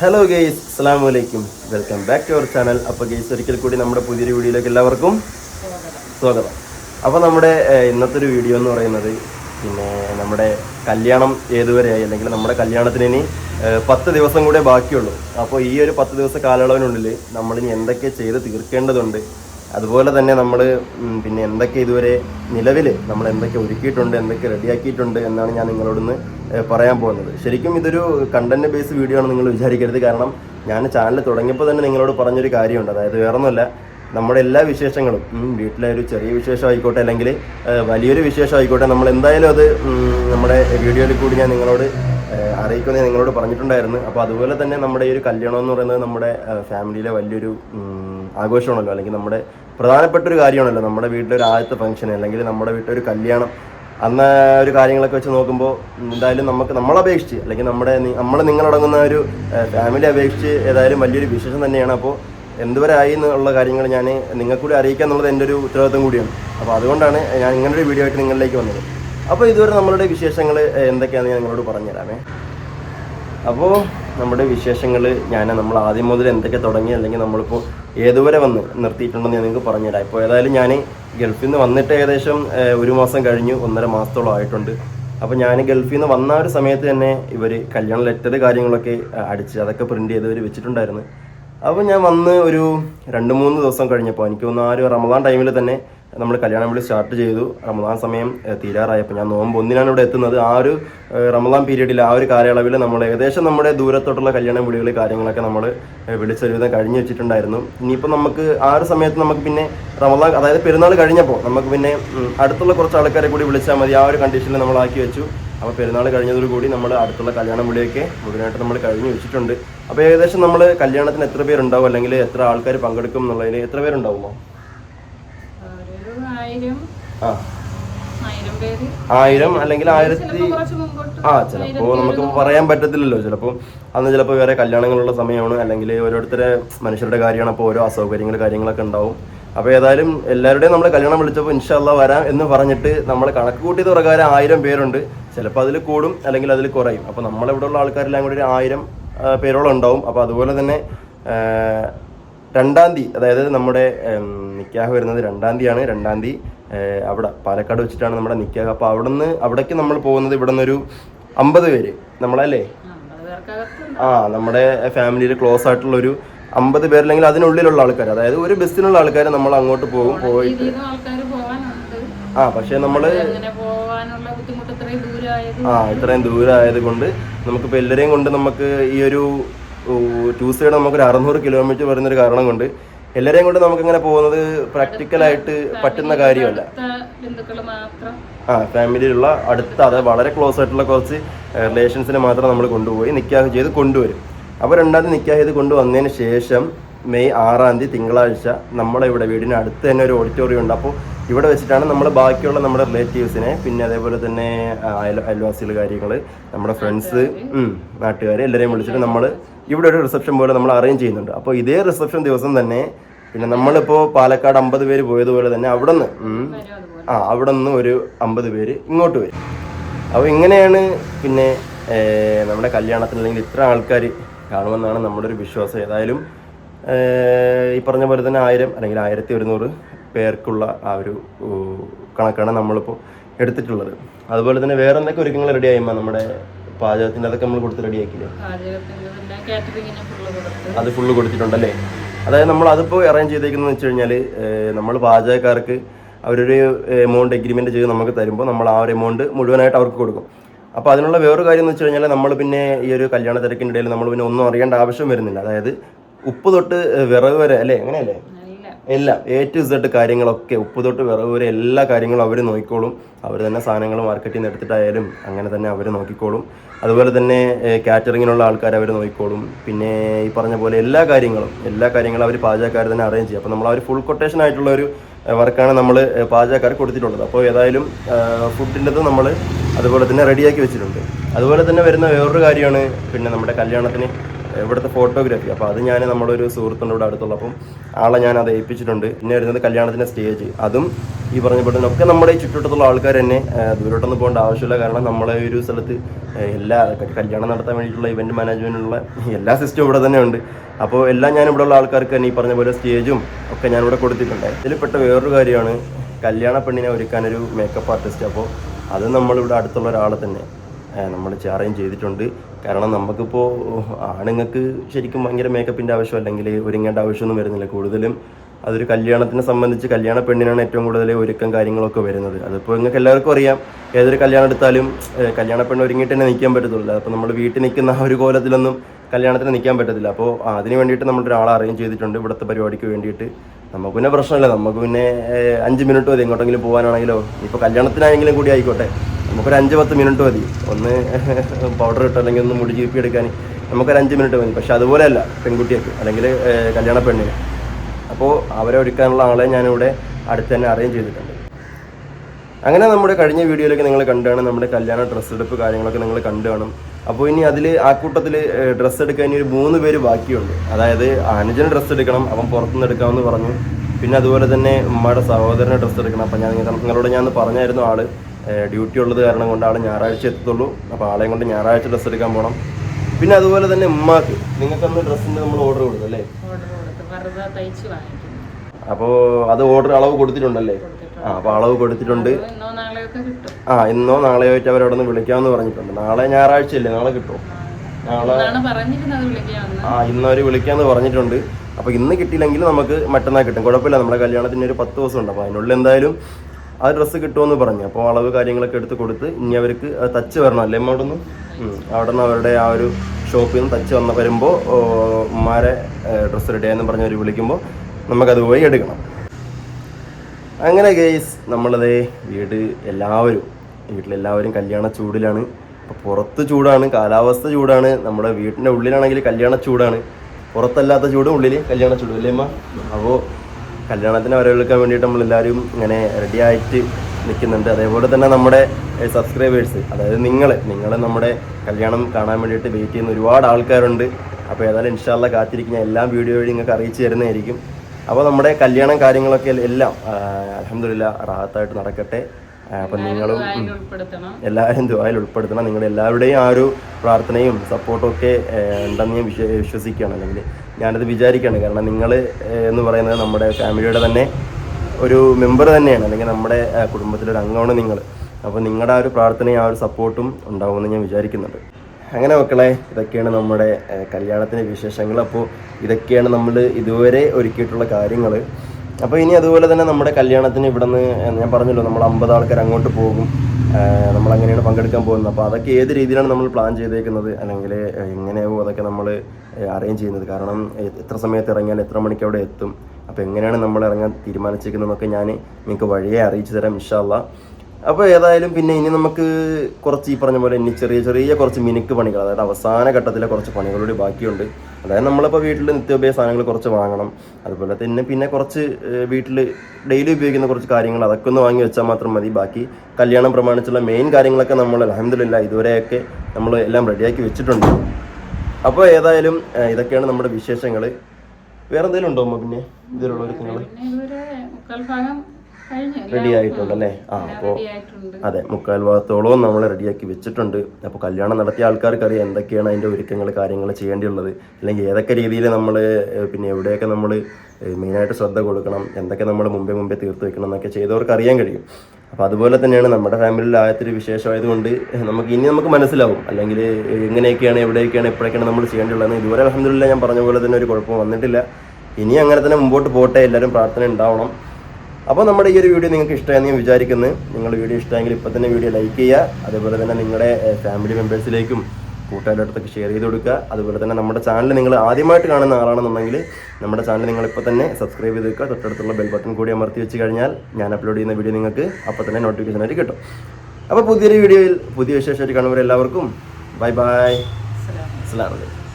Hello guys അസ്സാം വലൈക്കും welcome back to our channel അപ്പോൾ ഗെയ്സ് ഒരിക്കൽ കൂടി നമ്മുടെ പുതിയൊരു വീഡിയോയിലേക്ക് എല്ലാവർക്കും സ്വാഗതം. അപ്പോൾ നമ്മുടെ ഇന്നത്തെ ഒരു വീഡിയോ എന്ന് പറയുന്നത് പിന്നെ നമ്മുടെ കല്യാണം ഏതുവരെയായി? അല്ലെങ്കിൽ നമ്മുടെ കല്യാണത്തിന് ഇനി പത്ത് ദിവസം കൂടെ ബാക്കിയുള്ളൂ. അപ്പോൾ ഈ ഒരു പത്ത് ദിവസ കാലയളവിനുള്ളിൽ നമ്മളിനി എന്തൊക്കെ ചെയ്ത് തീർക്കേണ്ടതുണ്ട്? അതുപോലെ തന്നെ നമ്മൾ പിന്നെ എന്തൊക്കെ ഇതുവരെ നിലവിൽ നമ്മൾ എന്തൊക്കെ ഒരുക്കിയിട്ടുണ്ട് എന്തൊക്കെ റെഡിയാക്കിയിട്ടുണ്ട് എന്നാണ് ഞാൻ നിങ്ങളോടൊന്ന് പറയാൻ പോകുന്നത്. ശരിക്കും ഇതൊരു കണ്ടന്റ് ബേസ് വീഡിയോ ആണ് നിങ്ങൾ വിചാരിക്കരുത്. കാരണം ഞാൻ ചാനൽ തുടങ്ങിയപ്പോൾ തന്നെ നിങ്ങളോട് പറഞ്ഞൊരു കാര്യമുണ്ട്. അതായത് വേറൊന്നുമല്ല നമ്മുടെ എല്ലാ വിശേഷങ്ങളും വീട്ടിലെ ഒരു ചെറിയ വിശേഷം ആയിക്കോട്ടെ അല്ലെങ്കിൽ വലിയൊരു വിശേഷം ആയിക്കോട്ടെ നമ്മൾ എന്തായാലും അത് നമ്മുടെ വീഡിയോയിൽ കൂടി ഞാൻ നിങ്ങളോട് അറിയിക്കുന്നത് നിങ്ങളോട് പറഞ്ഞിട്ടുണ്ടായിരുന്നു. അപ്പോൾ അതുപോലെ തന്നെ നമ്മുടെ ഈ ഒരു കല്യാണം എന്ന് പറയുന്നത് നമ്മുടെ ഫാമിലിയിലെ വലിയൊരു ആഘോഷമാണല്ലോ. അല്ലെങ്കിൽ നമ്മുടെ പ്രധാനപ്പെട്ട ഒരു കാര്യമാണല്ലോ. നമ്മുടെ വീട്ടിലൊരു ആദ്യത്തെ ഫംഗ്ഷൻ അല്ലെങ്കിൽ നമ്മുടെ വീട്ടിലൊരു കല്യാണം അന്ന ഒരു കാര്യങ്ങളൊക്കെ വെച്ച് നോക്കുമ്പോൾ എന്തായാലും നമുക്ക് നമ്മളപേക്ഷിച്ച് അല്ലെങ്കിൽ നമ്മുടെ നമ്മൾ നിങ്ങളടങ്ങുന്ന ഒരു ഫാമിലി അപേക്ഷിച്ച് ഏതായാലും വലിയൊരു വിശേഷം തന്നെയാണ്. അപ്പോൾ എന്തുവരെ ആയി എന്നുള്ള കാര്യങ്ങൾ ഞാൻ നിങ്ങൾക്കൂടി അറിയിക്കുക എന്നുള്ളത് എന്റെ ഒരു ഉത്തരവാദിത്വം കൂടിയാണ്. അപ്പോൾ അതുകൊണ്ടാണ് ഞാൻ ഇങ്ങനൊരു വീഡിയോ ആയിട്ട് നിങ്ങളിലേക്ക് വന്നത്. അപ്പോൾ ഇതുവരെ നമ്മളുടെ വിശേഷങ്ങൾ എന്തൊക്കെയാണെന്ന് ഞാൻ നിങ്ങളോട് പറഞ്ഞുതരാമേ. അപ്പോൾ നമ്മുടെ വിശേഷങ്ങൾ ഞാൻ നമ്മൾ ആദ്യം മുതൽ എന്തൊക്കെ തുടങ്ങി അല്ലെങ്കിൽ നമ്മളിപ്പോൾ ഏതുവരെ വന്ന് നിർത്തിയിട്ടുണ്ടെന്ന് ഞാൻ നിങ്ങൾക്ക് പറഞ്ഞുതരാം. ഇപ്പോൾ ഏതായാലും ഞാൻ ഗൾഫിൽ നിന്ന് വന്നിട്ട് ഏകദേശം ഒരു മാസം കഴിഞ്ഞു ഒന്നര മാസത്തോളം ആയിട്ടുണ്ട്. അപ്പോൾ ഞാൻ ഗൾഫിൽ നിന്ന് വന്ന ഒരു സമയത്ത് തന്നെ ഇവർ കല്യാണ ലെറ്റർ കാര്യങ്ങളൊക്കെ അടിച്ച് അതൊക്കെ പ്രിന്റ് ചെയ്ത് ഇവർ വെച്ചിട്ടുണ്ടായിരുന്നു. അപ്പോൾ ഞാൻ വന്ന് ഒരു രണ്ട് മൂന്ന് ദിവസം കഴിഞ്ഞപ്പോൾ എനിക്ക് തോന്നുന്നു ആ ഒരു റമദാൻ ടൈമിൽ തന്നെ നമ്മൾ കല്യാണം വിളി സ്റ്റാർട്ട് ചെയ്തു. റമദാൻ സമയം തീരാറായപ്പോൾ ഞാൻ നോമ്പ് ഒന്നിനാണ് ഇവിടെ എത്തുന്നത്. ആ ഒരു റമദാൻ പീരീഡിൽ ആ ഒരു കാലയളവിൽ നമ്മൾ ഏകദേശം നമ്മുടെ ദൂരത്തോട്ടുള്ള കല്യാണം വിളികൾ കാര്യങ്ങളൊക്കെ നമ്മൾ വിളിച്ചൊരുവിധം കഴിഞ്ഞു വെച്ചിട്ടുണ്ടായിരുന്നു. ഇനിയിപ്പോൾ നമുക്ക് ആ ഒരു സമയത്ത് നമുക്ക് പിന്നെ റമദാൻ അതായത് പെരുന്നാൾ കഴിഞ്ഞപ്പോൾ നമുക്ക് പിന്നെ അടുത്തുള്ള കുറച്ച് ആൾക്കാരെ കൂടി വിളിച്ചാൽ മതി. ആ ഒരു കണ്ടീഷനിൽ നമ്മൾ ആക്കി വെച്ചു. അപ്പോൾ പെരുന്നാൾ കഴിഞ്ഞതോടുകൂടി നമ്മൾ അടുത്തുള്ള കല്യാണം വിളിയൊക്കെ മുഴുവനായിട്ട് നമ്മൾ കഴിഞ്ഞു വെച്ചിട്ടുണ്ട്. അപ്പോൾ ഏകദേശം നമ്മൾ കല്യാണത്തിന് എത്ര പേരുണ്ടാവും അല്ലെങ്കിൽ എത്ര ആൾക്കാർ പങ്കെടുക്കും എന്നുള്ളതിൽ എത്ര പേരുണ്ടാവുമോ? ആയിരം. അല്ലെങ്കിൽ ആയിരത്തി ചിലപ്പോ ആ ചിലപ്പോൾ നമുക്ക് പറയാൻ പറ്റത്തില്ലല്ലോ. ചിലപ്പോൾ അന്ന് ചിലപ്പോ വേറെ കല്യാണങ്ങളുള്ള സമയമാണ്. അല്ലെങ്കിൽ ഓരോരുത്തരെ മനുഷ്യരുടെ കാര്യമാണ്. അപ്പോൾ ഓരോ അസൗകര്യങ്ങൾ കാര്യങ്ങളൊക്കെ ഉണ്ടാവും. അപ്പോൾ ഏതായാലും എല്ലാവരുടെയും നമ്മൾ കല്യാണം വിളിച്ചപ്പോൾ ഇൻഷാല്ല വരാം എന്ന് പറഞ്ഞിട്ട് നമ്മൾ കണക്ക് കൂട്ടിയത് പ്രകാരം ആയിരം പേരുണ്ട്. ചിലപ്പോൾ അതിൽ കൂടും അല്ലെങ്കിൽ അതിൽ കുറയും. അപ്പോൾ നമ്മളിവിടെ ഉള്ള ആൾക്കാരെല്ലാം കൂടി ഒരു ആയിരം പേരോളം ഉണ്ടാവും. അപ്പോൾ അതുപോലെ തന്നെ രണ്ടാം തീയതി അതായത് നമ്മുടെ നിക്കാഹ് വരുന്നത് രണ്ടാം തീയതിയാണ്. രണ്ടാം തീയതി അവിടെ പാലക്കാട് വെച്ചിട്ടാണ് നമ്മുടെ നിക്കാഹ്. അപ്പോൾ അവിടെ നിന്ന് അവിടേക്ക് നമ്മൾ പോകുന്നത് ഇവിടെ നിന്നൊരു അമ്പത് പേര്. നമ്മളല്ലേ? ആ നമ്മുടെ ഫാമിലിയിൽ ക്ലോസ് ആയിട്ടുള്ള ഒരു അമ്പത് പേര് അല്ലെങ്കിൽ അതിനുള്ളിലുള്ള ആൾക്കാർ അതായത് ഒരു ബസ്സിനുള്ള ആൾക്കാർ നമ്മൾ അങ്ങോട്ട് പോകും പോയിട്ട്. ആ പക്ഷേ നമ്മൾ ബുദ്ധിമുട്ട് ഇത്രയും ദൂരമായത് കൊണ്ട് നമുക്കിപ്പോൾ എല്ലാവരെയും കൊണ്ട് നമുക്ക് ഈ ഒരു ട്യൂസ്ഡേയുടെ നമുക്കൊരു അറുന്നൂറ് കിലോമീറ്റർ വരുന്നൊരു കാരണം കൊണ്ട് എല്ലാരെയും കൊണ്ട് നമുക്ക് നമുക്കിങ്ങനെ പോകുന്നത് പ്രാക്ടിക്കലായിട്ട് പറ്റുന്ന കാര്യമല്ല. ആ ഫാമിലിയിലുള്ള അടുത്ത അതായത് വളരെ ക്ലോസ് ആയിട്ടുള്ള കുറച്ച് റിലേഷൻസിനെ മാത്രം നമ്മൾ കൊണ്ടുപോയി നിക്കാഹ് ചെയ്ത് കൊണ്ടുവരും. അപ്പോൾ രണ്ടാമത് നിക്കാഹ് ചെയ്ത് കൊണ്ടുവന്നതിന് ശേഷം മെയ് ആറാം തീയതി തിങ്കളാഴ്ച നമ്മളെ ഇവിടെ വീടിന് അടുത്ത് തന്നെ ഒരു ഓഡിറ്റോറിയം ഉണ്ട്. അപ്പോൾ ഇവിടെ വെച്ചിട്ടാണ് നമ്മൾ ബാക്കിയുള്ള നമ്മുടെ റിലേറ്റീവ്സിനെ പിന്നെ അതേപോലെ തന്നെ അയൽവാസികൾ കാര്യങ്ങൾ നമ്മുടെ ഫ്രണ്ട്സ് നാട്ടുകാർ എല്ലാവരെയും വിളിച്ചിട്ട് നമ്മൾ ഇവിടെ ഒരു റിസപ്ഷൻ പോലെ നമ്മൾ അറേഞ്ച് ചെയ്യുന്നുണ്ട്. അപ്പോൾ ഇതേ റിസപ്ഷൻ ദിവസം തന്നെ പിന്നെ നമ്മളിപ്പോൾ പാലക്കാട് അമ്പത് പേര് പോയതുപോലെ തന്നെ അവിടെ നിന്ന് ആ അവിടെ നിന്ന് ഒരു അമ്പത് പേര് ഇങ്ങോട്ട് വരും. അപ്പോൾ ഇങ്ങനെയാണ് പിന്നെ നമ്മുടെ കല്യാണത്തിന് അല്ലെങ്കിൽ ഇത്ര ആൾക്കാർ കാണുമെന്നാണ് നമ്മുടെ ഒരു വിശ്വാസം. ഏതായാലും ഈ പറഞ്ഞ പോലെ തന്നെ ആയിരം അല്ലെങ്കിൽ ആയിരത്തി ഒരുന്നൂറ് പേർക്കുള്ള ആ ഒരു കണക്കാണ് നമ്മളിപ്പോൾ എടുത്തിട്ടുള്ളത്. അതുപോലെ തന്നെ വേറെ എന്തൊക്കെ ഒരുക്കങ്ങൾ റെഡി ആയിമ്മ നമ്മുടെ പാചകത്തിന്റെ അതൊക്കെ നമ്മൾ കൊടുത്ത് കൊടുത്ത്. അത് ഫുള്ള് കൊടുത്തിട്ടുണ്ടല്ലേ? അതായത് നമ്മൾ അതിപ്പോൾ അറേഞ്ച് ചെയ്തേക്കുന്നത് വെച്ച് കഴിഞ്ഞാൽ നമ്മൾ പാചകക്കാർക്ക് അവരൊരു എമൗണ്ട് എഗ്രിമെന്റ് ചെയ്ത് നമുക്ക് തരുമ്പോൾ നമ്മൾ ആ ഒരു എമൗണ്ട് മുഴുവനായിട്ട് അവർക്ക് കൊടുക്കും. അപ്പോൾ അതിനുള്ള വേറൊരു കാര്യം എന്ന് വെച്ച് കഴിഞ്ഞാൽ നമ്മൾ പിന്നെ ഈ ഒരു കല്യാണ തിരക്കിന്റെ ഇടയിൽ നമ്മൾ പിന്നെ ഒന്നും അറിയേണ്ട ആവശ്യം വരുന്നില്ല. അതായത് ഉപ്പ് തൊട്ട് വിറക് വരെ അല്ലേ? അങ്ങനെയല്ലേ? എല്ലാം എ ടു സെഡ് കാര്യങ്ങളൊക്കെ ഉപ്പ് തൊട്ട് വിറവ് വരെ എല്ലാ കാര്യങ്ങളും അവർ നോക്കിക്കോളും. അവർ തന്നെ സാധനങ്ങൾ മാർക്കറ്റിൽ നിന്ന് എടുത്തിട്ടായാലും അങ്ങനെ തന്നെ അവർ നോക്കിക്കോളും. അതുപോലെ തന്നെ കാറ്ററിങ്ങിനുള്ള ആൾക്കാർ അവർ നോക്കിക്കോളും. പിന്നെ ഈ പറഞ്ഞ പോലെ എല്ലാ കാര്യങ്ങളും എല്ലാ കാര്യങ്ങളും അവർ പാചകക്കാർ തന്നെ അറേഞ്ച് ചെയ്യും. അപ്പോൾ നമ്മൾ അവർ ഫുൾ കൊട്ടേഷൻ ആയിട്ടുള്ള ഒരു വർക്കാണ് നമ്മൾ പാചകക്കാർ കൊടുത്തിട്ടുള്ളത്. അപ്പോൾ ഏതായാലും ഫുഡിന്റെത് നമ്മൾ അതുപോലെ തന്നെ റെഡിയാക്കി വെച്ചിട്ടുണ്ട്. അതുപോലെ തന്നെ വരുന്ന വേറൊരു കാര്യമാണ് പിന്നെ നമ്മുടെ കല്യാണത്തിന് ഇവിടുത്തെ ഫോട്ടോഗ്രാഫി അപ്പോൾ അത് ഞാൻ നമ്മളൊരു ഒരു സുഹൃത്തിന്റെ ഇവിടെ അടുത്തുള്ള അപ്പം ആളെ ഞാൻ അത് ഏൽപ്പിച്ചിട്ടുണ്ട്. പിന്നെ വരുന്നത് കല്യാണത്തിന്റെ സ്റ്റേജ് അതും ഈ പറഞ്ഞ ഒക്കെ നമ്മുടെ ചുറ്റുവട്ടത്തുള്ള ആൾക്കാർ തന്നെ ദൂരോട്ടൊന്നും പോകേണ്ട ആവശ്യമില്ല. കാരണം നമ്മളെ ഒരു സ്ഥലത്ത് എല്ലാ കല്യാണം നടത്താൻ വേണ്ടിയിട്ടുള്ള ഇവന്റ് മാനേജ്മെന്റിനുള്ള എല്ലാ സിസ്റ്റം ഇവിടെ തന്നെ ഉണ്ട്. അപ്പോൾ എല്ലാം ഞാൻ ഇവിടെ ഉള്ള ആൾക്കാർക്ക് തന്നെ ഈ പറഞ്ഞ പോലെ സ്റ്റേജും ഒക്കെ ഞാൻ ഇവിടെ കൊടുത്തിട്ടുണ്ട്. ഇതിൽപ്പെട്ട വേറൊരു കാര്യമാണ് കല്യാണ പെണ്ണിനെ ഒരുക്കാനൊരു മേക്കപ്പ് ആർട്ടിസ്റ്റ് അപ്പോൾ അത് നമ്മളിവിടെ അടുത്തുള്ള ഒരാളെ തന്നെ നമ്മൾ അറേഞ്ച് ചെയ്തിട്ടുണ്ട്. കാരണം നമുക്കിപ്പോൾ ആണുങ്ങൾക്ക് ശരിക്കും ഭയങ്കര മേക്കപ്പിന്റെ ആവശ്യം അല്ലെങ്കിൽ ഒരുങ്ങേണ്ട ആവശ്യമൊന്നും വരുന്നില്ല. കൂടുതലും അതൊരു കല്യാണത്തിനെ സംബന്ധിച്ച് കല്യാണ പെണ്ണിനാണ് ഏറ്റവും കൂടുതൽ ഒരുക്കം കാര്യങ്ങളൊക്കെ വരുന്നത്. അതിപ്പോൾ നിങ്ങൾക്ക് എല്ലാവർക്കും അറിയാം ഏതൊരു കല്യാണം എടുത്താലും കല്യാണ പെണ്ണ് ഒരുങ്ങിയിട്ട് തന്നെ നിൽക്കാൻ പറ്റത്തുള്ളൂ. അപ്പോൾ നമ്മൾ വീട്ടിൽ നിൽക്കുന്ന ആ ഒരു കോലത്തിലൊന്നും കല്യാണത്തിന് നിൽക്കാൻ പറ്റത്തില്ല. അപ്പോൾ അതിന് വേണ്ടിയിട്ട് നമ്മൾ ഒരാളെ അറേഞ്ച് ചെയ്തിട്ടുണ്ട് ഇവിടുത്തെ പരിപാടിക്ക് വേണ്ടിയിട്ട്. നമുക്ക് പിന്നെ പ്രശ്നമില്ല. നമുക്ക് പിന്നെ അഞ്ച് മിനിറ്റ് മതി. എങ്ങോട്ടെങ്കിലും പോകാനാണെങ്കിലോ ഇപ്പോൾ കല്യാണത്തിനായെങ്കിലും കൂടി ആയിക്കോട്ടെ. നമുക്കൊരു അഞ്ച് പത്ത് മിനിറ്റ് മതി. ഒന്ന് പൗഡർ ഇട്ട് അല്ലെങ്കിൽ ഒന്ന് മുടി ചീപ്പി എടുക്കാൻ. നമുക്കൊരു അഞ്ച് മിനിറ്റ് മതി. പക്ഷെ അതുപോലെയല്ല പെൺകുട്ടിയൊക്കെ അല്ലെങ്കിൽ കല്യാണ പെണ്ണിന്. അപ്പോൾ അവരെ ഒരുക്കാനുള്ള ആളെ ഞാനിവിടെ അടുത്ത് തന്നെ അറേഞ്ച് ചെയ്തിട്ടുണ്ട്. അങ്ങനെ നമ്മുടെ കഴിഞ്ഞ വീഡിയോയിലൊക്കെ നിങ്ങൾ കണ്ടാണ് നമ്മുടെ കല്യാണ ഡ്രസ്സ് എടുപ്പ് കാര്യങ്ങളൊക്കെ നിങ്ങൾ കണ്ടു കാണും. അപ്പോൾ ഇനി അതിൽ ആ കൂട്ടത്തിൽ ഡ്രസ്സ് എടുക്കാൻ ഇനി ഒരു മൂന്ന് പേര് ബാക്കിയുണ്ട്. അതായത് അനുജന് ഡ്രസ്സ് എടുക്കണം അവൻ പുറത്തുനിന്ന് എടുക്കാമെന്ന് പറഞ്ഞു. പിന്നെ അതുപോലെ തന്നെ ഉമ്മയുടെ സഹോദരന് ഡ്രസ്സ് എടുക്കണം. അപ്പം ഞാൻ നിങ്ങ- നിങ്ങളോട് ഞാൻ പറഞ്ഞായിരുന്നു ആൾ. ഡ്യൂട്ടി ഉള്ളത് കാരണം കൊണ്ട് ആൾ ഞായറാഴ്ച എത്തത്തുള്ളൂ അപ്പോൾ ആളെയും കൊണ്ട് ഞായറാഴ്ച ഡ്രസ്സ് എടുക്കാൻ പോകണം പിന്നെ അതുപോലെ തന്നെ ഉമ്മാക്ക്. നിങ്ങൾക്കൊന്ന് ഡ്രസ്സിന്റെ നമ്മൾ ഓർഡർ കൊടുത്തു അല്ലേ? അപ്പോൾ അത് ഓർഡർ അളവ് കൊടുത്തിട്ടുണ്ടല്ലേ? ആ അപ്പോൾ അളവ് കൊടുത്തിട്ടുണ്ട്. ആ ഇന്നോ നാളെയോ ആയിട്ട് അവരവിടെ നിന്ന് വിളിക്കാമെന്ന് പറഞ്ഞിട്ടുണ്ട്. നാളെ ഞായറാഴ്ചയല്ലേ? നാളെ കിട്ടുമോ നാളെ ആ ഇന്നവർ വിളിക്കാമെന്ന് പറഞ്ഞിട്ടുണ്ട്. അപ്പോൾ ഇന്ന് കിട്ടിയില്ലെങ്കിൽ നമുക്ക് മറ്റന്നാൾ കിട്ടും. കുഴപ്പമില്ല. നമ്മുടെ കല്യാണത്തിന് ഒരു പത്ത് ദിവസം ഉണ്ട് അപ്പോൾ അതിനുള്ളിൽ എന്തായാലും ആ ഡ്രസ്സ് കിട്ടുമെന്ന് പറഞ്ഞു. അപ്പോൾ അളവ് കാര്യങ്ങളൊക്കെ എടുത്ത് കൊടുത്ത് ഇനി അവർക്ക് തച്ച് വരണം അല്ലേ അവിടെ നിന്ന് അവിടെ നിന്ന് അവരുടെ ആ ഒരു ഷോപ്പിൽ നിന്ന് തച്ച് വന്ന വരുമ്പോൾ ഉമ്മാരെ ഡ്രസ്സ് റെഡി ആയെന്ന് പറഞ്ഞ് അവർ വിളിക്കുമ്പോൾ നമുക്കത് പോയി എടുക്കണം. അങ്ങനെ ഗെയ്സ് നമ്മളതേ വീട് എല്ലാവരും വീട്ടിലെല്ലാവരും കല്യാണ ചൂടിലാണ്. അപ്പോൾ പുറത്ത് ചൂടാണ് കാലാവസ്ഥ ചൂടാണ്. നമ്മുടെ വീട്ടിന്റെ ഉള്ളിലാണെങ്കിൽ കല്യാണ ചൂടാണ്. പുറത്തല്ലാത്ത ചൂടും ഉള്ളിൽ കല്യാണ ചൂടും അല്ലേ അമ്മ? അപ്പോൾ കല്യാണത്തിന് വരവേൽക്കാൻ വേണ്ടിയിട്ട് നമ്മളെല്ലാവരും ഇങ്ങനെ റെഡി ആയിട്ട് നിൽക്കുന്നുണ്ട്. അതേപോലെ തന്നെ നമ്മുടെ സബ്സ്ക്രൈബേഴ്സ് അതായത് നിങ്ങൾ നിങ്ങൾ നമ്മുടെ കല്യാണം കാണാൻ വേണ്ടിയിട്ട് വെയിറ്റ് ചെയ്യുന്ന ഒരുപാട് ആൾക്കാരുണ്ട്. അപ്പോൾ ഏതായാലും ഇൻഷാല്ല കാത്തിരിക്കുന്ന എല്ലാ വീഡിയോ വഴി നിങ്ങൾക്ക് അറിയിച്ചു തരുന്നതായിരിക്കും. അപ്പോൾ നമ്മുടെ കല്യാണം കാര്യങ്ങളൊക്കെ എല്ലാം അലഹമില്ല റാഹത്തായിട്ട് നടക്കട്ടെ. അപ്പം നിങ്ങളും എല്ലാവരും ദുബായിൽ ഉൾപ്പെടുത്തണം. നിങ്ങളുടെ എല്ലാവരുടെയും ആ ഒരു പ്രാർത്ഥനയും സപ്പോർട്ടും ഒക്കെ ഏഹ്, ഉണ്ടെന്ന് ഞാൻ വിശ്വസിക്കുകയാണ്. അല്ലെങ്കിൽ ഞാനത് വിചാരിക്കുകയാണ് കാരണം നിങ്ങൾ എന്ന് പറയുന്നത് നമ്മുടെ ഫാമിലിയുടെ തന്നെ ഒരു മെമ്പർ തന്നെയാണ്. അല്ലെങ്കിൽ നമ്മുടെ കുടുംബത്തിലെ കുടുംബത്തിലൊരു അംഗമാണ് നിങ്ങൾ അപ്പോൾ നിങ്ങളുടെ ആ ഒരു പ്രാർത്ഥനയും ആ ഒരു സപ്പോർട്ടും ഉണ്ടാവുമെന്ന് ഞാൻ വിചാരിക്കുന്നുണ്ട്. അങ്ങനെ മക്കളെ ഇതൊക്കെയാണ് നമ്മുടെ കല്യാണത്തിന്റെ വിശേഷങ്ങൾ. അപ്പോൾ ഇതൊക്കെയാണ് നമ്മൾ ഇതുവരെ ഒരുക്കിയിട്ടുള്ള കാര്യങ്ങൾ അപ്പോൾ ഇനി അതുപോലെ തന്നെ നമ്മുടെ കല്യാണത്തിന് ഇവിടെ നിന്ന് ഞാൻ പറഞ്ഞല്ലോ നമ്മൾ അമ്പത് ആൾക്കാർ അങ്ങോട്ട് പോകും. നമ്മൾ അങ്ങനെയാണ് പങ്കെടുക്കാൻ പോകുന്നത്. അപ്പോൾ അതൊക്കെ ഏത് രീതിയിലാണ് നമ്മൾ പ്ലാൻ ചെയ്തേക്കുന്നത്? അല്ലെങ്കിൽ എങ്ങനെയാവും അതൊക്കെ നമ്മൾ അറേഞ്ച് ചെയ്യുന്നത്. കാരണം എത്ര സമയത്ത് ഇറങ്ങിയാൽ എത്ര മണിക്ക് അവിടെ എത്തും. അപ്പോൾ എങ്ങനെയാണ് നമ്മൾ ഇറങ്ങാൻ തീരുമാനിച്ചിരിക്കുന്നതെന്നൊക്കെ ഞാൻ നിങ്ങൾക്ക് വഴിയെ അറിയിച്ചു തരാം ഇൻഷാല്ല അപ്പോൾ ഏതായാലും പിന്നെ ഇനി നമുക്ക് കുറച്ച് ഈ പറഞ്ഞ പോലെ ഇനി ചെറിയ ചെറിയ കുറച്ച് മിനുക്ക് പണികൾ അതായത് അവസാന ഘട്ടത്തിലെ കുറച്ച് പണികളൂടി ബാക്കിയുണ്ട്. അതായത് നമ്മളിപ്പോൾ വീട്ടിൽ നിത്യോപയോഗ സാധനങ്ങൾ കുറച്ച് വാങ്ങണം. അതുപോലെ തന്നെ പിന്നെ കുറച്ച് വീട്ടിൽ ഡെയിലി ഉപയോഗിക്കുന്ന കുറച്ച് കാര്യങ്ങൾ അതൊക്കെ ഒന്ന് വാങ്ങി വെച്ചാൽ മാത്രം മതി. ബാക്കി കല്യാണം പ്രമാണിച്ചുള്ള മെയിൻ കാര്യങ്ങളൊക്കെ നമ്മൾ അലഹമില്ല ഇതുവരെയൊക്കെ നമ്മൾ എല്ലാം റെഡിയാക്കി വെച്ചിട്ടുണ്ട്. അപ്പോൾ ഏതായാലും ഇതൊക്കെയാണ് നമ്മുടെ വിശേഷങ്ങൾ വേറെ എന്തെങ്കിലും ഉണ്ടോ അമ്മ പിന്നെ? ഇതിലുള്ള ഒരുക്കങ്ങൾ റെഡി ആയിട്ടുണ്ട് അല്ലേ ആ അപ്പോൾ അതെ മുക്കാൽ ഭാഗത്തോളവും നമ്മൾ റെഡിയാക്കി വെച്ചിട്ടുണ്ട്. അപ്പോൾ കല്യാണം നടത്തിയ ആൾക്കാർക്ക് അറിയാം എന്തൊക്കെയാണ് അതിന്റെ ഒരുക്കങ്ങൾ കാര്യങ്ങൾ ചെയ്യേണ്ടിയുള്ളത്. അല്ലെങ്കിൽ ഏതൊക്കെ രീതിയിൽ നമ്മൾ പിന്നെ എവിടെയൊക്കെ നമ്മൾ മെയിനായിട്ട് ശ്രദ്ധ കൊടുക്കണം എന്തൊക്കെ നമ്മൾ മുമ്പേ മുമ്പേ തീർത്ത് വെക്കണം എന്നൊക്കെ ചെയ്തവർക്ക് അറിയാൻ കഴിയും. അപ്പോൾ അതുപോലെ തന്നെയാണ് നമ്മുടെ ഫാമിലിയിൽ ആയത്തൊരു വിശേഷമായതുകൊണ്ട് നമുക്ക് ഇനി നമുക്ക് മനസ്സിലാവും. അല്ലെങ്കിൽ എങ്ങനെയൊക്കെയാണ് എവിടെയൊക്കെയാണ് എപ്പോഴൊക്കെയാണ് നമ്മൾ ചെയ്യേണ്ടതെന്ന് ഇതുവരെ അലഹമില്ല ഞാൻ പറഞ്ഞ പോലെ തന്നെ ഒരു കുഴപ്പം വന്നിട്ടില്ല. ഇനി അങ്ങനെ തന്നെ മുമ്പോട്ട് പോട്ടെ. എല്ലാവരും പ്രാർത്ഥന ഉണ്ടാവണം. അപ്പോൾ നമ്മുടെ ഈ ഒരു വീഡിയോ നിങ്ങൾക്ക് ഇഷ്ടമായെന്ന് ഞാൻ വിചാരിക്കുന്നു. നിങ്ങൾ വീഡിയോ ഇഷ്ടമെങ്കിൽ ഇപ്പോൾ തന്നെ വീഡിയോ ലൈക്ക് ചെയ്യുക. അതേപോലെ തന്നെ നിങ്ങളുടെ ഫാമിലി മെമ്പേഴ്സിലേക്കും കൂട്ടുകാരുടെ അടുത്തൊക്കെ ഷെയർ ചെയ്ത് കൊടുക്കുക. അതുപോലെ തന്നെ നമ്മുടെ ചാനൽ നിങ്ങൾ ആദ്യമായിട്ട് കാണുന്ന ആളാണെന്നുണ്ടെങ്കിൽ നമ്മുടെ ചാനൽ നിങ്ങൾ ഇപ്പോൾ തന്നെ സബ്സ്ക്രൈബ് ചെയ്ത് വെക്കുക. തൊട്ടടുത്തുള്ള ബെൽ ബട്ടൺ കൂടി അമർത്തി വെച്ച് കഴിഞ്ഞാൽ ഞാൻ അപ്ലോഡ് ചെയ്യുന്ന വീഡിയോ നിങ്ങൾക്ക് അപ്പോൾ തന്നെ നോട്ടിഫിക്കേഷൻ ആയിട്ട് കിട്ടും. അപ്പോൾ പുതിയൊരു വീഡിയോയിൽ പുതിയ വിശേഷമായിട്ട് കാണുമ്പോൾ എല്ലാവർക്കും ബൈ ബൈ അസ്സലാമു അസ്സലാമു അലൈക്കും.